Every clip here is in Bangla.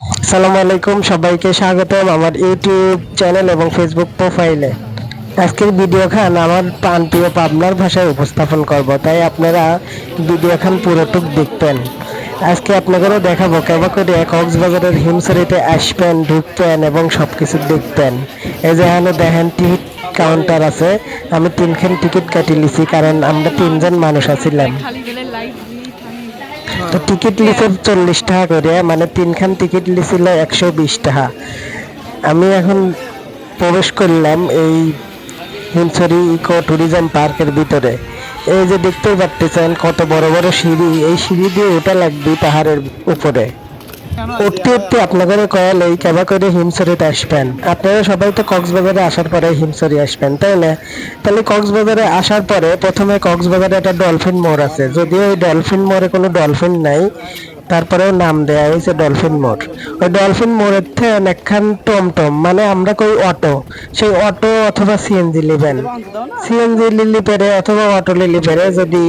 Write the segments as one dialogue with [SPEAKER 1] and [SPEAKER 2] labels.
[SPEAKER 1] আসসালামু আলাইকুম, সবাইকে স্বাগতম আমার ইউটিউব চ্যানেল এবং ফেসবুক প্রোফাইলে আজকের ভিডিও খান আমার প্রান্তীয় পাবনার ভাষায় উপস্থাপন করব, তাই আপনারা ভিডিও খান পুরোটুক দেখবেন। আজকে আপনাদেরও দেখাবো কেমন করে কক্সবাজারের হিমসরিতে আসবেন, ঢুকবেন এবং সব কিছু দেখবেন। এই যে এখানে দেখেন টিকিট কাউন্টার আছে, আমি তিনখান টিকিট কাটি লিছি কারণ আমরা তিনজন মানুষ আছিলাম। তো টিকিট লিখে চল্লিশ টাকা করে মানে তিনখান টিকিট লিছিল একশো বিশ টাকা। আমি এখন প্রবেশ করলাম এই হিমসরি ইকো ট্যুরিজম পার্কের ভিতরে। এই যে দেখতেই পারতেছেন কত বড় বড় সিঁড়ি, এই সিঁড়ি দিয়ে ওটা লাগবে পাহাড়ের উপরে। উঠতে উঠতে আপনাদের কয়াল এই কেবা করে হিমসরিতে আসবেন। আপনারা সবাই তো কক্সবাজারে আসার পরে হিমসরি আসবেন তাই না? তাহলে কক্সবাজারে আসার পরে প্রথমে কক্সবাজারে একটা ডলফিন মোড় আছে। যদিও ওই ডলফিন মোড়ে কোনো ডলফিন নাই তারপরেও নাম দেয়া হয়েছে ডলফিন মোড়। ওই ডলফিন মোড়ের থেকে একখান টমটম মানে আমরা কই অটো, সেই অটো অথবা সিএনজি নেবেন সিএনজি লিলি পেরে অথবা অটো লিলি পেরে যদি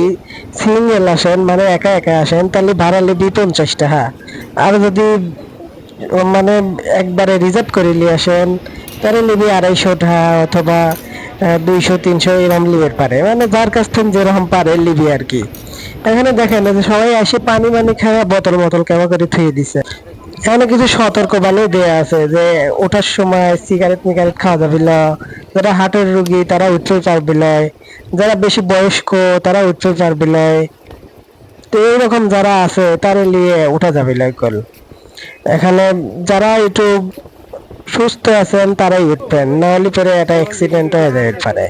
[SPEAKER 1] সিঙ্গেল আসেন মানে একা একা আসেন, তাহলে ভাড়া লিবি পঞ্চাশ টাকা। আর যদি মানে একবারে রিজার্ভ করে নিয়ে আসেন, তাহলে লিবি আড়াইশো টাকা অথবা দুইশো, তিনশো এরকম লিবের পারে। মানে যার কাছ থেকে যেরকম পারে লিবি আর কি। এখানে দেখেন সবাই আসে পানি মানি খাওয়া বোতল বোতল কেমন করে থুয়ে দিছে। এখানে কিছু সতর্ক বাণী দেয়া আছে যে, ওঠার সময় সিগারেট মিগারেট খাওয়া যাবে না। যারা হার্টের রোগী, তারা উঠতে পারবে না যারা বেশি বয়স্ক, তারা উঠতে পারবে না তো এইরকম যারা আছে তারা নিয়ে ওঠা যাবে লাইকল এখানে। যারা একটু সুস্থ আছেন, তারাই উঠবেন। নাহলে পরে একটা অ্যাক্সিডেন্ট হয়ে যেতে পারে।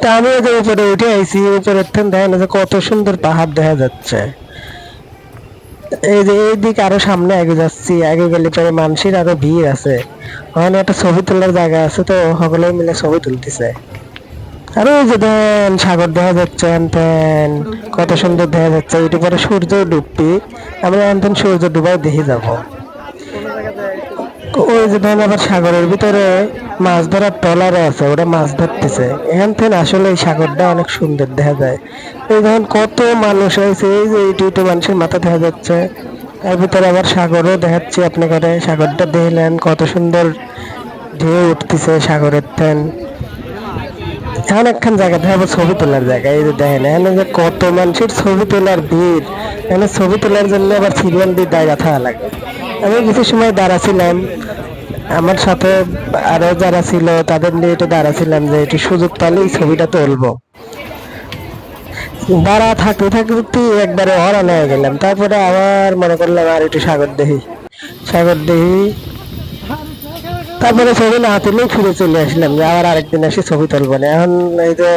[SPEAKER 1] তা আমি যে উপরে উঠে আইছি, উপরের থেকে দেখেন যে কত সুন্দর পাহাড় দেখা যাচ্ছে। এই যে এই দিক আরও সামনে আগে যাচ্ছি, আগে গেলে পরে মানুষের আরও ভিড় আছে। ওখানে একটা ছবি তোলার জায়গা আছে তো সকলে মিলে ছবি তুলতেছে। আর ওই যে দেন, সাগর দেখা যাচ্ছে আনতেন কত সুন্দর দেখা যাচ্ছে। এটি পরে সূর্য ডুববি আমরা আনতেন সূর্য ডুবাই দেখে যাব। ওই যে দেন আবার সাগরের ভিতরে মাছ ধরার ট্রলারও আছে, ওরা মাছ ধরতেছে। এখান থেকে আসলে এই সাগরটা অনেক সুন্দর দেখা যায়। এই দেখেন কত মানুষ হয়েছে, এই যে এইটু ইটু মানুষের মাথা দেখা যাচ্ছে। এর ভিতরে আবার সাগরও দেখাচ্ছি আপনাকে, সাগরটা দেখলেন, কত সুন্দর ঢেউ উঠতেছে সাগরের থেন এমন একখান জায়গা দেখাবো ছবি তোলার জায়গা, এই যে দেখেন, এখানে যে কত মানুষের ছবি তোলার ভিড়। এখানে ছবি তোলার জন্য আবার সিরিয়াল দিয়ে দাঁড়িয়ে থাকা লাগে। আমি কিছু সময় দাঁড়াছিলাম। আমার সাথে আরও যারা ছিল, তাদের নিয়ে একটু দাঁড়াছিলাম যে একটু সুযোগ পালেই ছবিটা তুলবো। দাঁড়া থাকতে থাকতে একবারে হরান হয়ে গেলাম। তারপরে আবার মনে করলাম আর একটু সাগর দেখি সাগর দেখি তারপরে ছবি না তুলেই ফিরে চলে আসলাম যে আবার আরেকদিন এসে ছবি তুলবো না। এখন এই যে,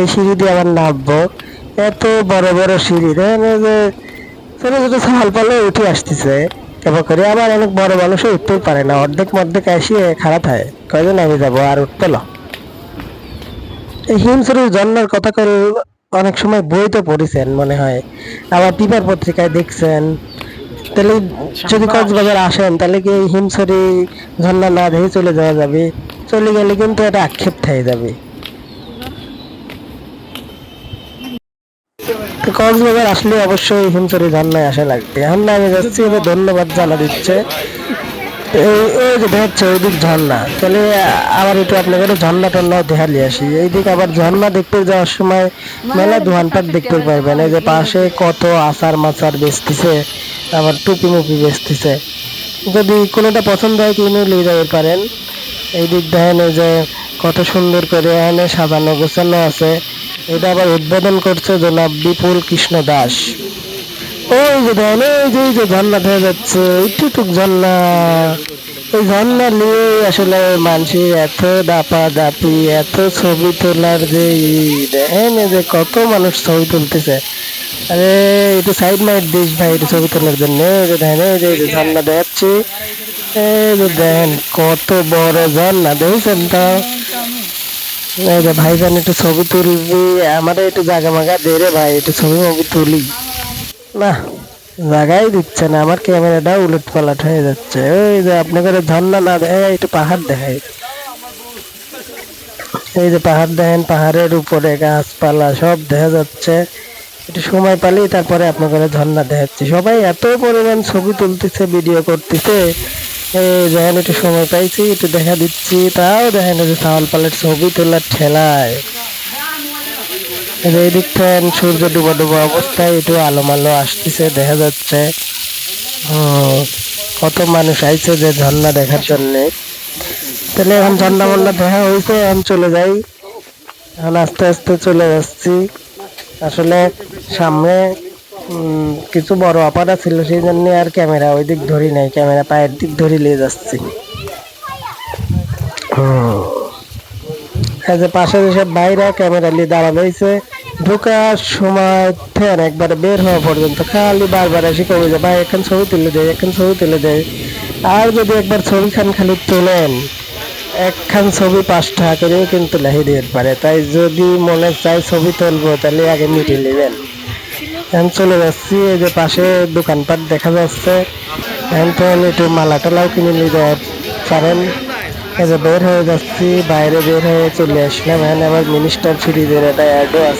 [SPEAKER 1] এই সিঁড়ি দিয়ে আবার নামবো। এত বড় বড় সিঁড়ি, দেখেন যে, ছোট ছোট ছাল পালে উঠে আসতেছে। করে আবার অনেক বড় মানুষও উঠতেই পারে না। অর্ধেক মর্ধেক আসিয়ে খারাপ হয়। কয়জন আমি যাব? আর উঠতে এই হিমসুরির জন্মের কথা করে অনেক সময় বইতে পড়েছেন মনে হয়। আবার পেপার পত্রিকায় দেখছেন। তাহলে যদি কক্সবাজার আসেন তাহলে কি হিমছড়ি ঝর্ণা না দেখে চলে যাওয়া যাবে? চলে গেলে কিন্তু এটা আক্ষেপ থেকে যাবে। কক্সবাজার আসলে অবশ্যই হিমছড়ি ঝর্ণায় আসা লাগবে। এখন না আমি যাচ্ছি এবার ধন্যবাদ জানা দিচ্ছে। এই যে দেখাচ্ছে ওই দিক ঝর্ণা। তাহলে আবার একটু আপনাদের ঝর্ণা টর্ণাও দেখা নিয়ে আসি আবার দেখতে যাওয়ার সময় মেলা দেখতে পারবেন এই যে পাশে কত আচার মাচার বেচতেছে, আবার টুপি মুপি বেচতেছে। যদি কোনোটা পছন্দ হয় কিনে নিয়ে যাবে পারেন। এই দিক দেখেন যে কত সুন্দর করে এখানে সাজানো, গোছানো আছে। এটা আবার উদ্বোধন করছে জনাব বিপুল কৃষ্ণ দাস। ওই যে দেখেন, এই যে এই যে ঝর্ণা দেখা যাচ্ছে এইটুক ঝর্ণা। এই ঝর্ণা নিয়ে আসলে মানুষের এত দাপা দাপি এত ছবি তোলার যে দেখেন যে কত মানুষ ছবি তুলতেছে। আরে একটু সাইড মাইড দিস ভাই একটু ছবি তোলার জন্য। এই যে দেখেন, এই যে এই যে ঝর্ণা দেখাচ্ছি। এই যে দেখেন, কত বড় ঝর্ণা, দেখছেন তো? এই যে ভাইজান একটু ছবি তুলবি একটু মাগা দে রে ভাই, একটু ছবি মবি তুলি। না দিচ্ছে না, আমার ক্যামেরাটা উলট হয়ে যাচ্ছে। যে ঝর্ণা না দেখায় একটু পাহাড় দেখায় এই যে পাহাড় দেখেন, পাহাড়ের উপরে গাছপালা সব দেখা যাচ্ছে। একটু সময় পালেই তারপরে আপনাদের ঝর্ণা দেখাচ্ছি। সবাই এত পরিমাণ ছবি তুলতেছে ভিডিও করতেছে। যখন একটু সময় পাইছি, একটু দেখা দিচ্ছি, তাও দেখেন যে চাওয়াল পালের ছবি তোলার ঠেলায়। এই থেকে সূর্য ডুবা ডুবা অবস্থায় একটু আলো মালো আসতেছে, দেখা যাচ্ছে। কত মানুষ আইছে যে ঝর্ণা দেখার জন্যে। তাহলে এখন ঝর্ণা মন্ডা দেখা হয়েছে এখন চলে যাই। এখন আস্তে আস্তে চলে যাচ্ছি। আসলে সামনে কিছু বড় অপারা ছিল, সেই জন্য আর ক্যামেরা ওই দিক ধরি নাই, ক্যামেরা পায়ের দিক ধরি নিয়ে যাচ্ছি। এই যে পাশে যেসব বাইরে ক্যামেরা নিয়ে দাঁড়ানো হয়েছে ঢোকার সময় থেকে একবারে বের হওয়া পর্যন্ত, খালি বারবার এসে কমে যায় ভাই, এখন ছবি তুলে দেয় এখন ছবি তুলে দেয় আর যদি একবার ছবি খান খালি তোলেন, একখান ছবি পাঁচ টাকা করেও কিন্তু লেখে দিতে পারে। তাই যদি মনে চায় ছবি তুলবো, তাহলে আগে মিটিয়ে নেবেন। এখন চলে যাচ্ছি, এই যে পাশে দোকানপাট দেখা যাচ্ছে। এখন তো একটু মালা টালাও কিনে নিতে পারেন এই যে বের হয়ে যাচ্ছি, বাইরে বের হয়ে চলে আসলাম। এখন আবার মিনিস্টার ফ্রিজের একটা অ্যাডও আছে।